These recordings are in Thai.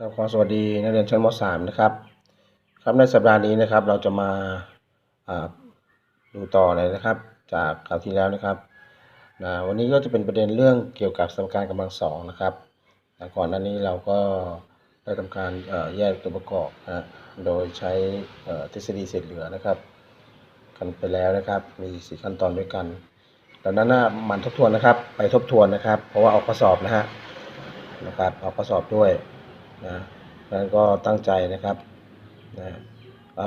ครับขอสวัสดีนักเรียนชั้นม .3 นะครับ ครับในสัปดาห์นี้นะครับ เราจะมาดูต่อเลยนะครับ จากคราวที่แล้วนะครับนะวันนี้ก็จะเป็นประเด็นเรื่องเกี่ยวกับสมการกำลังสองนะครับนะก่อนหน้านี้เราก็ได้ทำการแยกตัวประกอบนะโดยใช้ทฤษฎีเศษเหลือนะครับ กันไปแล้วนะครับ มีสี่ขั้นตอนด้วยกันดังนั้นนะมันทบทวนนะครับ ไปทบทวนนะครับ เพราะว่าออกข้อสอบนะฮะนะครับออกข้อสอบด้วย นะนั้นก็ตั้งใจนะครับนะ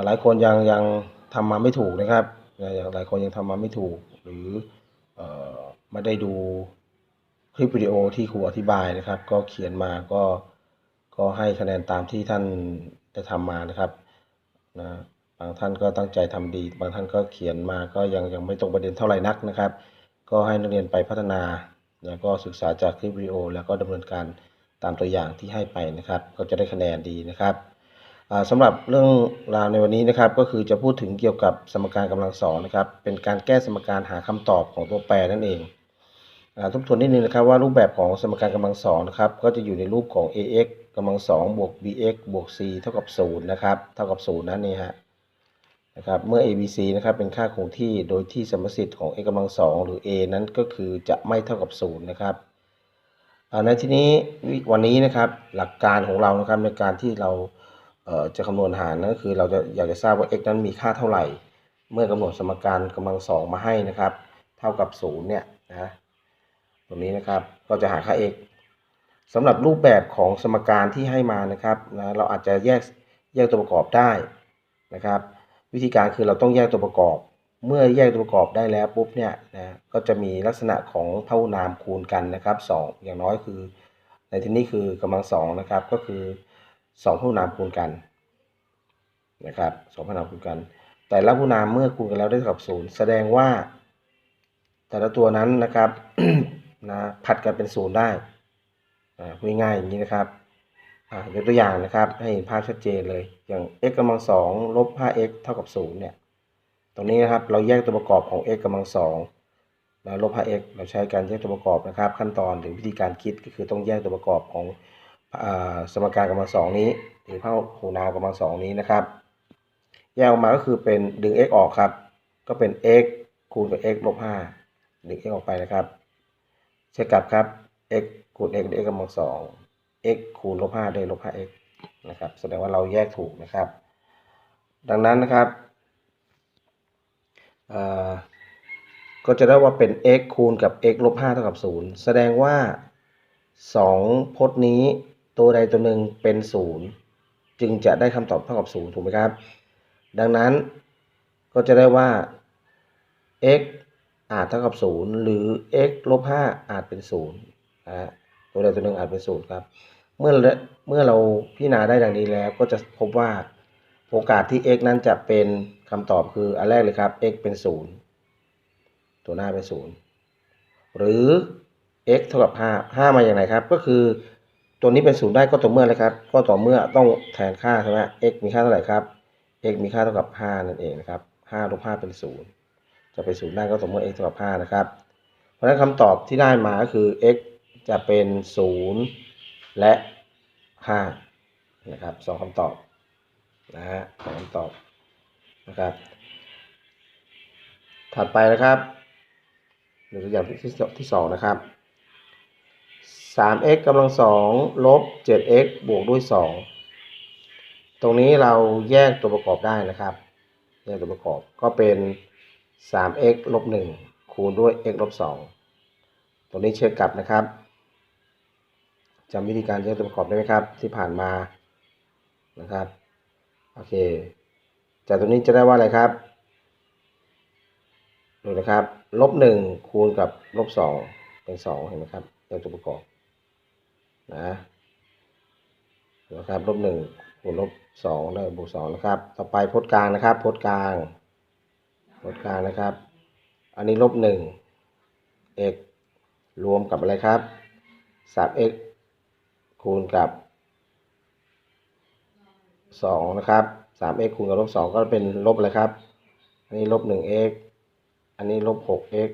หลายคนยังยังทำมาไม่ถูกนะครับนะหลายคนยังทำมาไม่ถูก หรือเออไม่ได้ดูคลิปวิดีโอที่ครูอธิบายนะครับ ก็เขียนมาก็ก็ให้คะแนนตามที่ท่านได้ทำมานะครับนะบางท่านก็ตั้งใจทำดี บางท่านก็เขียนมาก็ยังยังไม่ตรงประเด็นเท่าไหร่นักนะครับ ก็ให้นักเรียนไปพัฒนา แล้วก็ศึกษาจากคลิปวิดีโอ แล้วก็ดำเนินการ ตามตัวอย่างที่ให้ไปนะครับ ก็จะได้คะแนนดีนะครับอ่าสำหรับเรื่องราวในวันนี้นะครับ ก็คือจะพูดถึงเกี่ยวกับสมการกำลังสองนะครับ เป็นการแก้สมการหาคำตอบของตัวแปรนั่นเองอทบทวนนิดนึงนะครับว่ารูปแบบของสมการกำลังสองนะครับ ก็จะอยู่ในรูปของ ax กำลังสองบวก bx บวก c เท่ากับศูนย์นะครับเท่ากับศูนย์นั่นเองฮะนะครับเมื่อ a b c นะครับเป็นค่าคงที่โดยที่สมมติสิทธิ์ของ a กำลังสองหรือ a นั้นก็คือจะไม่เท่ากับศูนย์นะครับ ในที่นี้วันนี้นะครับหลักการของเรานะครับในการที่เราเจะคำนวณหารนั่นก็คือเราจะอยากจะทราบว่า x นั้นมีค่าเท่าไหร่ เมื่อกำหนดสมการกำลังสองมาให้นะครับ เท่ากับศูนย์เนี่ยนะตรงนี้นะครับก็จะหาค่า x สำหรับรูปแบบของสมการที่ให้มานะครับนะเราอาจจะแยกแยกตัวประกอบได้นะครับ วิธีการคือเราต้องแยกตัวประกอบ เมื่อแยกตัวประกอบได้แล้วปุ๊บเนี่ยนะก็จะมีลักษณะของเท่านามคูณกันนะครับสองอย่างน้อยคือ ในที่นี้คือกำลังสองนะครับก็คือสองเท่านามคูณกันนะครับสองเท่านามคูณกัน แต่ละผู้นามเมื่อคูณกันแล้วได้เท่ากับศูนย์แสดงว่า แต่ละตัวนั้นนะครับนะผัดกันเป็นศูนย์ได้อ่าพูดง่ายอย่างนี้นะครับอ่ายกตัวอย่างนะครับให้เห็นภาพชัดเจนเลยอย่าง x กำลังสองลบ 5x เท่ากับ0เนี่ย ตรงนี้นะครับเราแยกตัวประกอบของ x กำลังสองแล้วลบ 5x เราใช้การแยกตัวประกอบนะครับ ขั้นตอนหรือวิธีการคิดก็คือต้องแยกตัวประกอบของอสมการกำลังสองนี้ หรือเท่าหูนามกำลังสองนี้นะครับ แยกออกมาก็คือเป็นดึง x ออกครับ ก็เป็น x คูณกับ x ลบ5ดึง x ออกไปนะครับเช็คกลับครับ x คูณ x ได้ x กำลังสอง x คูณลบ5ได้ลบ 5x นะครับ แสดงว่าเราแยกถูกนะครับ ดังนั้นนะครับ ก็จะได้ว่าเป็น x คูณกับ x ลบ5เท่ากับ 0 แสดงว่า 2 พจน์นี้ตัวใดตัวหนึ่งเป็น 0 จึงจะได้คำตอบเท่ากับ 0 ถูกไหมครับ ดังนั้นก็จะได้ว่า x อาจเท่ากับ 0 หรือ x ลบ5อาจเป็น 0นะตัวใดตัวหนึ่งอาจเป็น 0 ครับ เมื่อเมื่อเราพิจารณาได้ดังนี้แล้วก็จะพบว่าโอกาสที่ x นั้นจะเป็น คำตอบคืออันแรกเลยครับ x เป็น 0 ตัวหน้าเป็น 0 หรือ x เท่ากับ5 5มาอย่างไรครับ ก็คือตัวนี้เป็น 0 ได้ก็ต่อเมื่อเลยครับ ก็ต่อเมื่อต้องแทนค่าใช่ไหม x มีค่าเท่าไหร่ครับ x มีค่าเท่ากับ 5 นั่นเองนะครับ5ลบ5เป็น 0 จะเป็น 0 ได้ก็ต่อเมื่อ x เท่ากับ 5 นะครับ เพราะฉะนั้นคำตอบที่ได้มาก็คือ x จะเป็น 0 และ 5 นะครับสองคำตอบนะฮะสองคำตอบ นะครับ ถัดไปนะครับหรือตัวอย่างที่ที่สองนะครับ 3x กำลังสองลบ 7x บวกด้วย 2 ตรงนี้เราแยกตัวประกอบได้นะครับ แยกตัวประกอบก็เป็น 3x ลบ1คูณด้วย x ลบ2ตรงนี้เช็คกลับนะครับจำวิธีการแยกตัวประกอบได้ไหมครับ ที่ผ่านมานะครับ โอเค จากตรงนี้จะได้ว่าอะไรครับดูนะครับลบหนึ่งคูณกับลบสองเป็นสองเห็นไหมครับแยกตัวประกอบนะนะครับลบหนึ่งคูณลบสองได้บวกสองนะครับ ต่อไปพจน์กลางนะครับพจน์กลางพจน์กลางนะครับ อันนี้ลบหนึ่ง x รวมกับอะไรครับสาม x คูณกับสองนะครับ สาม x คูณกับลบสองก็เป็นลบอะไรครับ อันนี้ลบหนึ่ง x อันนี้ลบหก x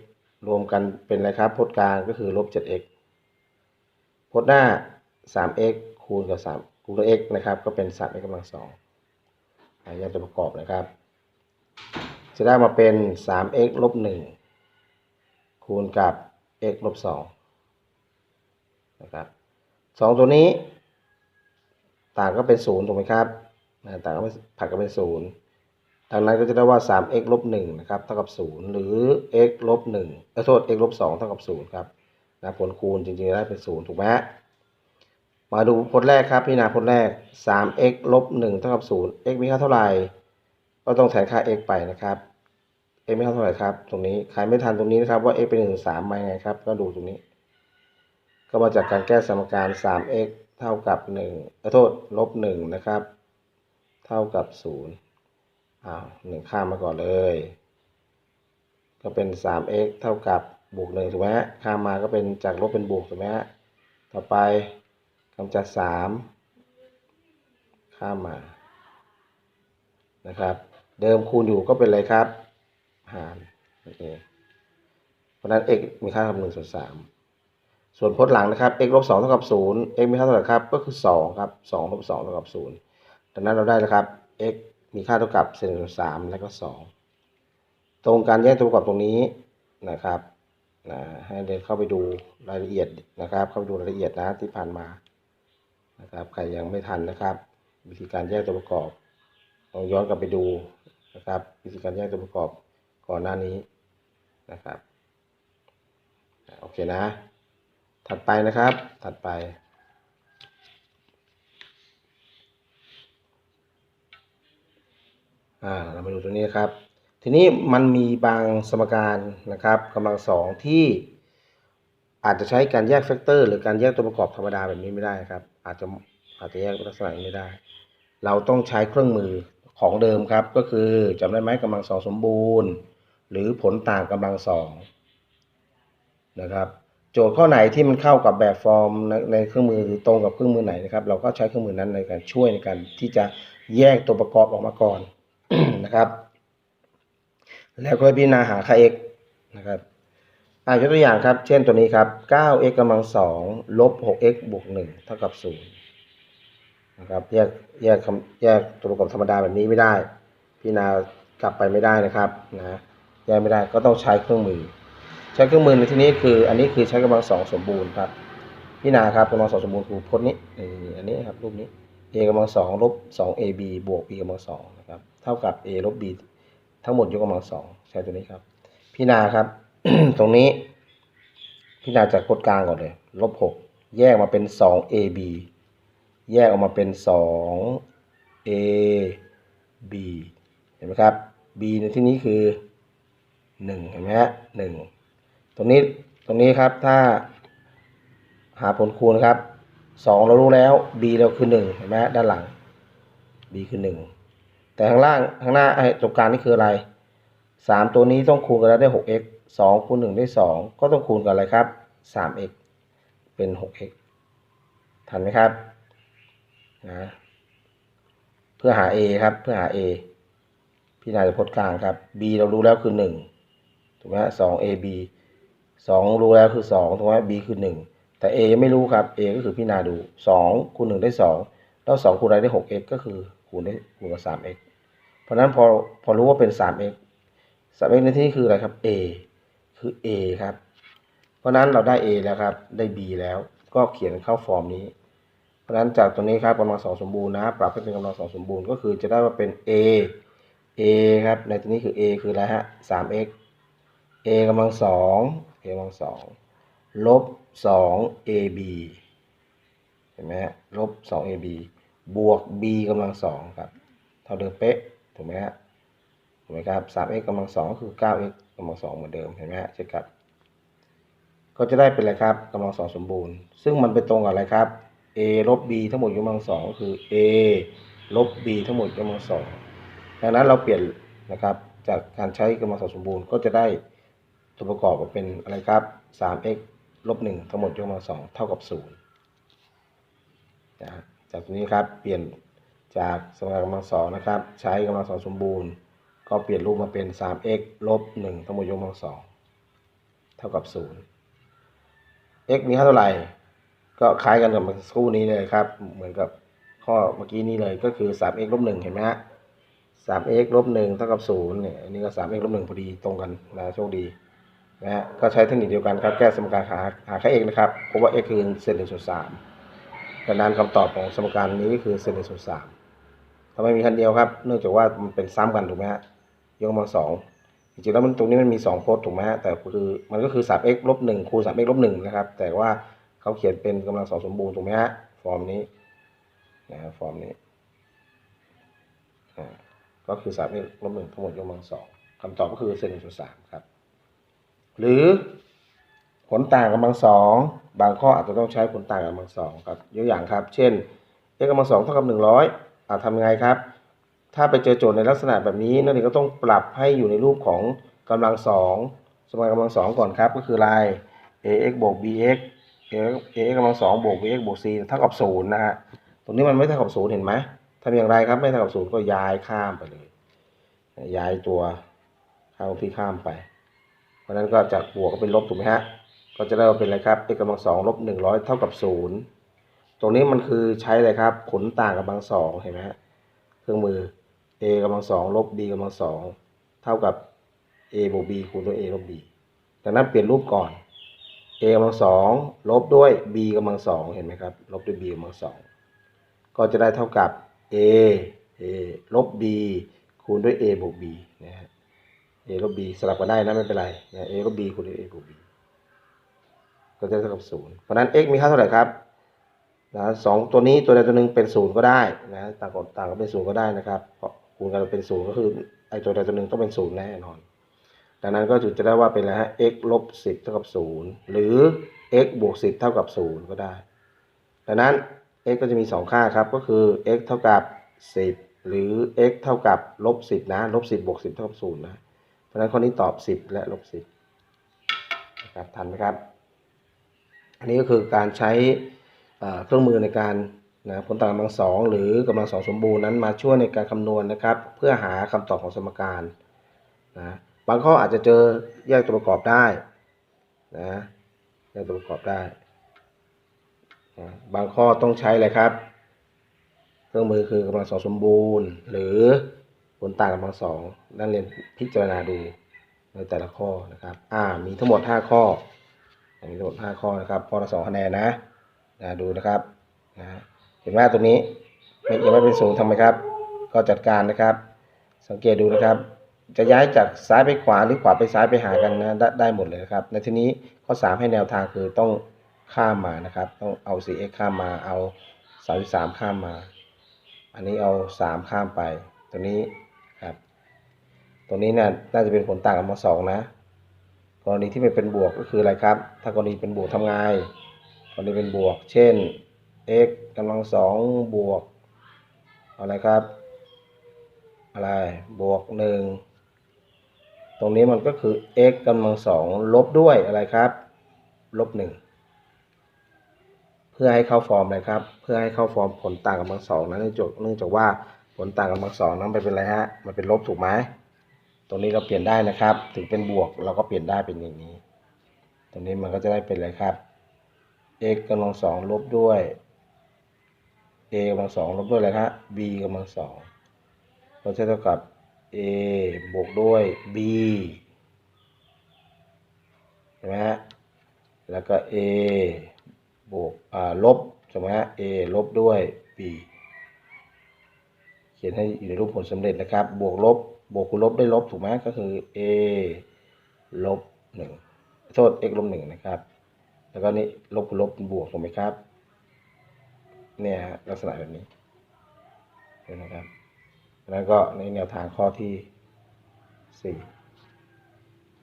รวมกันเป็นอะไรครับพจน์กลางก็คือลบเจ็ด x พจน์หน้าสาม x คูณกับสามคูณด้วย x นะครับก็เป็น 3x กำลังสองอ่ายกตัวประกอบนะครับ จะได้มาเป็น 3x ลบ 1 คูณกับ x ลบ 2 นะครับสองตัวนี้ต่างก็เป็นศูนย์ถูกไหมครับ นะต่างก็เป็นผัดก็เป็นศูนย์ดังนั้นก็จะได้ว่า 3x ลบ1นะครับเท่ากับ 0 หรือ x ลบ1เออโทษ x ลบ2เท่ากับ 0 ครับนะผลคูณจริงๆได้เป็น 0 ถูกไหมมาดูพจน์แรกครับพี่นาพจน์แรก 3x ลบ1เท่ากับ 0 x มีค่าเท่าไหร่ ก็ต้องแทนค่า x ไปนะครับ x ม่เท่าเท่าไหร่ครับ ตรงนี้ใครไม่ทันตรงนี้นะครับว่า x เป็น1ถึง3มายังไงครับ ก็ดูตรงนี้ ก็มาจากการแก้สมการ 3x เท่ากับ1ขอโทษลบ1นะครับ เท่ากับ0อ้าว1ข้ามมาก่อนเลย ก็เป็น 3x เท่ากับบวก1ถูกไหมฮะข้ามมาก็เป็นจากลบเป็นบวกถูกไหมฮะต่อไปกำจัด 3 ข้ามมานะครับ เดิมคูณอยู่ก็เป็นอะไรครับหารนั่นเองเพราะนั้น x มีค่าเท่ากับ1ส่วน3ส่วนพจน์หลังนะครับ x ลบ2เท่ากับ0 x มีค่าเท่าไหร่ครับ ก็คือ2ครับ2ลบ2เท่ากับ0 ดังนั้นเราได้แล้วครับ x มีค่าเท่ากับ1ส่วน3แล้วก็2ตรงการแยกตัวประกอบตรงนี้นะครับนะให้เดินเข้าไปดูรายละเอียดนะครับ เข้าไปดูรายละเอียดนะที่ผ่านมานะครับใครยังไม่ทันนะครับ วิธีการแยกตัวประกอบลองย้อนกลับไปดูนะครับ วิธีการแยกตัวประกอบก่อนหน้านี้นะครับโอเคนะ ถัดไปนะครับถัดไป อ่าเรามาดูตรงนี้นะครับ ทีนี้มันมีบางสมการนะครับกำลังสองที่อาจจะใช้การแยกแฟกเตอร์ หรือการแยกตัวประกอบธรรมดาแบบนี้ไม่ได้ครับ อาจจะอาจจะแยกลักษณะนี้ไม่ได้ เราต้องใช้เครื่องมือของเดิมครับ ก็คือจำได้ไหมกำลังสองสมบูรณ์ หรือผลต่างกำลังสองนะครับโจทย์ข้อไหนที่มันเข้ากับแบบฟอร์มในในเครื่องมือหรือตรงกับเครื่องมือไหนนะครับ เราก็ใช้เครื่องมือนั้นในการช่วยในการที่จะแยกตัวประกอบออกมาก่อน นะครับ แล้วก็พิจารณาหาค่า x นะครับอ่ายกตัวอย่างครับ เช่นตัวนี้ครับ 9x กำลังสองลบ 6x บวก 1 เท่ากับ 0 นะครับ แยก แยกแยกตัวประกอบธรรมดาแบบนี้ไม่ได้ พิจารณากลับไปไม่ได้นะครับ นะ แยกไม่ได้ ก็ต้องใช้เครื่องมือ ใช้เครื่องมือในที่นี้คือ อันนี้คือใช้กำลังสองสมบูรณ์ครับ พิจารณาครับกำลังสองสมบูรณ์คือพจน์นี้ อันนี้ครับ รูปนี้ a กำลังสองลบสอง ab บวก b กำลังสองนะครับ เท่ากับ a ลบ b ทั้งหมดยกกำลังสองใช้ตัวนี้ครับ พิจารณาครับ ตรงนี้ พิจารณาจากพจน์กลางก่อนเลยลบหกแยกมาเป็นสอง ab แยกออกมาเป็นสอง a b เห็นไหมครับ b ในที่นี้คือหนึ่งเห็นไหมฮะหนึ่งตรงนี้ตรงนี้ครับถ้าหาผลคูณครับ สองเรารู้แล้ว b เราคือหนึ่งเห็นไหมด้านหลัง b คือหนึ่งแต่ข้างล่างข้างหน้าไอ้ตรงกลางนี่คืออะไรสามตัวนี้ต้องคูณกันแล้วได้หก x สองคูณหนึ่งได้สองก็ต้องคูณกับอะไรครับสาม x เป็นหก x ทันไหมครับนะเพื่อหา a ครับเพื่อหา a พี่นายจะพจน์กลางครับ b เรารู้แล้วคือหนึ่งถูกไหมสอง ab สองรู้แล้วคือสองถูกไหม b คือหนึ่ง แต่ a ยังไม่รู้ครับ a ก็คือพี่นาดูสองคูณหนึ่งได้สองแล้วสองคูณอะไรได้หก x ก็คือคูณได้คูณกับสาม x เพราะนั้นพอพอรู้ว่าเป็นสาม x สาม x ในที่นี้คืออะไรครับ a คือ a ครับ เพราะนั้นเราได้ a แล้วครับ ได้ b แล้วก็เขียนเข้าฟอร์มนี้ เพราะนั้นจากตรงนี้ครับกำลังสองสมบูรณ์นะ ปรับให้เป็นกำลังสองสมบูรณ์ก็คือจะได้ว่าเป็น a a ครับ ในที่นี้คือ a คืออะไรฮะสาม x a กำลังสอง a กำลังสอง ลบสอง ab เห็นไหมฮะลบสอง ab บวก b กำลังสองครับ เท่าเดิมเป๊ะ ถูกไหมฮะถูกไหมครับสาม x กำลังสองก็คือเก้า x กำลังสองเหมือนเดิม เห็นไหมฮะเช่นกับก็จะได้เป็นอะไรครับกำลังสองสมบูรณ์ ซึ่งมันไปตรงกับอะไรครับ a ลบ b ทั้งหมดยกกำลังสองก็คือ a ลบ b ทั้งหมดยกกำลังสองดังนั้นเราเปลี่ยนนะครับจากการใช้กำลังสองสมบูรณ์ก็จะได้ตัวประกอบมาเป็นอะไรครับ 3x ลบ1ทั้งหมดยกกำลังสองเท่ากับ0นะจากตรงนี้ครับเปลี่ยนจากสมการกำลังสองนะครับ ใช้กำลังสองสมบูรณ์ ก็เปลี่ยนรูปมาเป็น 3x ลบ1ทั้งหมดยกกำลังสองเท่ากับ 0 x มีค่าเท่าไหร่ ก็คล้ายกันกับเมื่อสักครู่นี้เลยครับ เหมือนกับข้อเมื่อกี้นี้เลยก็คือ 3x ลบ1เห็นไหมฮะ 3x ลบ1เท่ากับ0เนี่ยอันนี้ก็ 3x ลบ1พอดีตรงกันนะโชคดี นะฮะก็ใช้เทคนิคเดียวกันครับ แก้สมการหาหาค่า x นะครับพราะว่า x คือเศษ1ส่วน3ดังนั้นคำตอบของสมการนี้ก็คือเศษ1ส่วน3ทำไมมีคันเดียวครับ เนื่องจากว่ามันเป็นซ้ำกันถูกไหมฮะยกกำลังสองจริงๆแล้วมันตรงนี้มันมี2พจน์ถูกไหมฮะแต่คือมันก็คือ 3x ลบ1คูณ 3x ลบ1นะครับ แต่ว่าเขาเขียนเป็นกำลังสองสมบูรณ์ถูกไหมฮะฟอร์มนี้นะฮะฟอร์มนี้ก็คือสามลบหนึ่งทั้งหมดยกกำลังสองคำตอบก็คือเศษหนึ่งส่วนสามครับ หรือผลต่างกำลังสองบางข้ออาจจะต้องใช้ผลต่างกำลังสองครับยกอย่างครับ เช่น x กำลังสองเท่ากับหนึ่งร้อยอ่าทำยังไงครับ ถ้าไปเจอโจทย์ในลักษณะแบบนี้นักเรียนก็ต้องปรับให้อยู่ในรูปของกำลังสองสมการกำลังสองก่อนครับ ก็คือลาย ax บวก bx ax กำลังสองบวก bx บวก c เท่ากับศูนย์นะฮะตรงนี้มันไม่เท่ากับศูนย์เห็นไหมทำอย่างไรครับไม่เท่ากับศูนย์ก็ย้ายข้ามไปเลย ย้ายตัวเข้าที่ข้ามไป เพราะนั้นก็จากบวกก็เป็นลบถูกไหมฮะ ก็จะได้ว่าเป็นอะไรครับ x กำลังสองลบหนึ่งร้อยเท่ากับศูนย์ตรงนี้มันคือใช้อะไรครับผลต่างกำลังสองเห็นไหมฮะ เครื่องมือ a กำลังสองลบ b กำลังสองเท่ากับ a บวก b คูณด้วย a ลบ b ดังนั้นเปลี่ยนรูปก่อน a กำลังสองลบด้วย b กำลังสองเห็นไหมครับ ลบด้วย b กำลังสองก็จะได้เท่ากับ a a ลบ b คูณด้วย a บวก b นะฮะ a ลบ b สลับกันได้นะไม่เป็นไรนะ a ลบ b คูณ a บวก b ก็จะเท่ากับศูนย์เพราะนั้น x มีค่าเท่าไหร่ครับนะสองตัวนี้ตัวใดตัวหนึ่งเป็นศูนย์ก็ได้นะต่างกันต่างกันเป็นศูนย์ก็ได้นะครับเพราะคูณกันเป็นศูนย์ก็คือไอตัวใดตัวหนึ่งต้องเป็นศูนย์แน่นอนดังนั้นก็จะได้ว่าเป็นอะไรฮะ x ลบสิบเท่ากับศูนย์หรือ x บวกสิบเท่ากับศูนย์ก็ได้ ดังนั้น x ก็จะมีสองค่าครับก็คือ x เท่ากับสิบหรือ x เท่ากับลบสิบนะลบสิบบวกสิบเท่ากับศูนะ ราะฉะนั้นข้อนี้ตอบสิบและลบสิบนะครับทันไหมครับ อันนี้ก็คือการใช้เครื่องมือในการนะผลต่างกำลังสองหรือกำลังสองสมบูรณ์นั้นมาช่วยในการคำนวณนะครับ เพื่อหาคำตอบของสมการนะบางข้ออาจจะเจอแยกตัวประกอบได้นะแยกตัวประกอบได้นะบางข้อต้องใช้อะไรครับ เครื่องมือคือกำลังสองสมบูรณ์ หรือ ผลต่างกำลังสองนักเรียนพิจารณาดูในแต่ละข้อนะครับ อ่า มีทั้งหมด 5 ข้อ มีทั้งหมด 5 ข้อนะครับข้อละสองคะแนนนะนะดูนะครับนะเห็นไหมตรงนี้ไม่ยังไม่เป็นศูนย์ทำไมครับ ก็จัดการนะครับ สังเกตดูนะครับ จะย้ายจากซ้ายไปขวาหรือขวาไปซ้ายไปหากันนะ ได้หมดเลยนะครับ ในที่นี้ข้อ 3 ให้แนวทางคือต้องข้ามมานะครับ ต้องเอา 4x ข้ามมา เอา 33 ข้ามมา อันนี้เอา 3 ข้ามไป ตัวนี้ ตรงนี้เนี่ยน่าจะเป็นผลต่างกับมาสองนะ กรณีที่ไม่เป็นบวกก็คืออะไรครับ ถ้ากรณีเป็นบวกทำไงกรณีเป็นบวก เช่น x กำลังสองบวกอะไรครับ อะไรบวกหนึ่งตรงนี้มันก็คือ x กำลังสองลบด้วยอะไรครับ ลบหนึ่งเพื่อให้เข้าฟอร์มอะไรครับ เพื่อให้เข้าฟอร์มผลต่างกำลังสองนั้นเนื่องจากเนื่องจากว่าผลต่างกำลังสองนั้นไปเป็นอะไรฮะ มันเป็นลบถูกไหม ตรงนี้เราเปลี่ยนได้นะครับ ถึงเป็นบวกเราก็เปลี่ยนได้เป็นอย่างนี้ ตรงนี้มันก็จะได้เป็นอะไรครับ x กำลังสองลบด้วย a กำลังสองลบด้วยอะไรครับ b กำลังสองก็จะเท่ากับ a บวกด้วย b ใช่ไหมฮะ แล้วก็ a บวกอ่าลบใช่ไหมฮะ a ลบด้วย b เขียนให้อยู่ในรูปผลสำเร็จนะครับ บวกลบบวกคูณลบได้ลบถูกไหมก็คือ a ลบหนึ่งโทษ x ลบหนึ่งนะครับ แล้วก็นี่ลบคูณลบเป็นบวกถูกไหมครับ เนี่ยฮะลักษณะแบบนี้เห็นนะครับแล้วก็ในแนวทางข้อที่สี่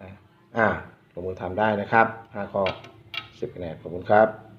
อะอ่าลงมือทำได้นะครับห้าข้อสิบคะแนนขอบคุณครับ